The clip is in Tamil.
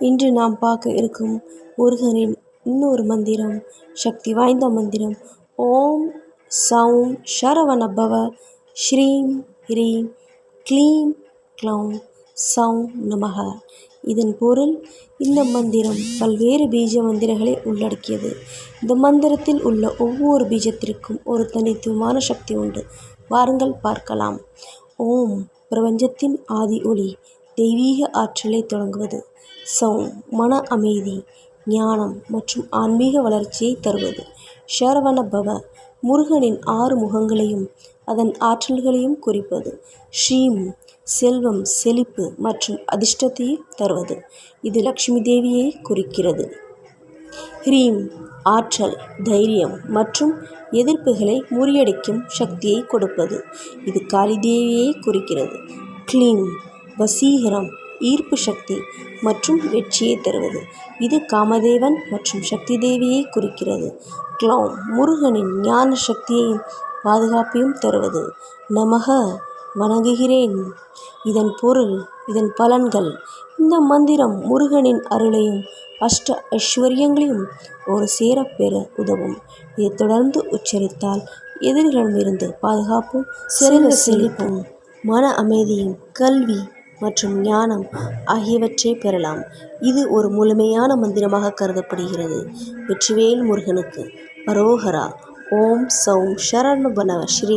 இன்று நாம் பார்க்க இருக்கும் முருகனின் இன்னொரு மந்திரம் சக்தி வாய்ந்த மந்திரம். ஓம் சௌம் சரவண பவ ஸ்ரீம் ஹ்ரீம் க்ளீம் க்ளௌம் சௌம் நமக. இதன் பொருள் இந்த மந்திரம் பல்வேறு பீஜ மந்திரங்களை உள்ளடக்கியது. இந்த மந்திரத்தில் உள்ள ஒவ்வொரு பீஜத்திற்கும் ஒரு தனித்துவமான சக்தி உண்டு. வாருங்கள் பார்க்கலாம். ஓம் பிரபஞ்சத்தின் ஆதி ஒளி. தெய்வீக ஆற்றலை தொடங்குவது. சௌம் மன அமைதி ஞானம் மற்றும் ஆன்மீக வளர்ச்சியை தருவது. ஷரவண பவ முருகனின் ஆறு முகங்களையும் அதன் ஆற்றல்களையும் குறிப்பது. ஸ்ரீம் செல்வம் செழிப்பு மற்றும் அதிர்ஷ்டத்தையும் தருவது. இது லக்ஷ்மி தேவியை குறிக்கிறது. ஹ்ரீம் ஆற்றல் தைரியம் மற்றும் எதிர்ப்புகளை முறியடிக்கும் சக்தியை கொடுப்பது. இது காளி தேவியை குறிக்கிறது. க்ளீம் வசீகரம் ஈர்ப்பு சக்தி மற்றும் வெற்றியை தருவது. இது காமதேவன் மற்றும் சக்தி தேவியை குறிக்கிறது. க்ளௌம் முருகனின் ஞான சக்தியையும் பாதுகாப்பையும் தருவது. நமக வணங்குகிறேன். இதன் பொருள் இதன் பலன்கள். இந்த மந்திரம் முருகனின் அருளையும் அஷ்ட ஐஸ்வர்யங்களையும் ஒரு சேர பெற உதவும். இதை தொடர்ந்து உச்சரித்தால் எதிரிகளிடமிருந்து பாதுகாப்பும் சிறந்த செழிப்பும் மன அமைதியும் கல்வி மற்றும் ஞானம் ஆகியவற்றை பெறலாம். இது ஒரு முழுமையான மந்திரமாக கருதப்படுகிறது. வெற்றிவேல் முருகனுக்கு. பரோகரா ஓம் சௌம் சரவணபவ ஸ்ரீ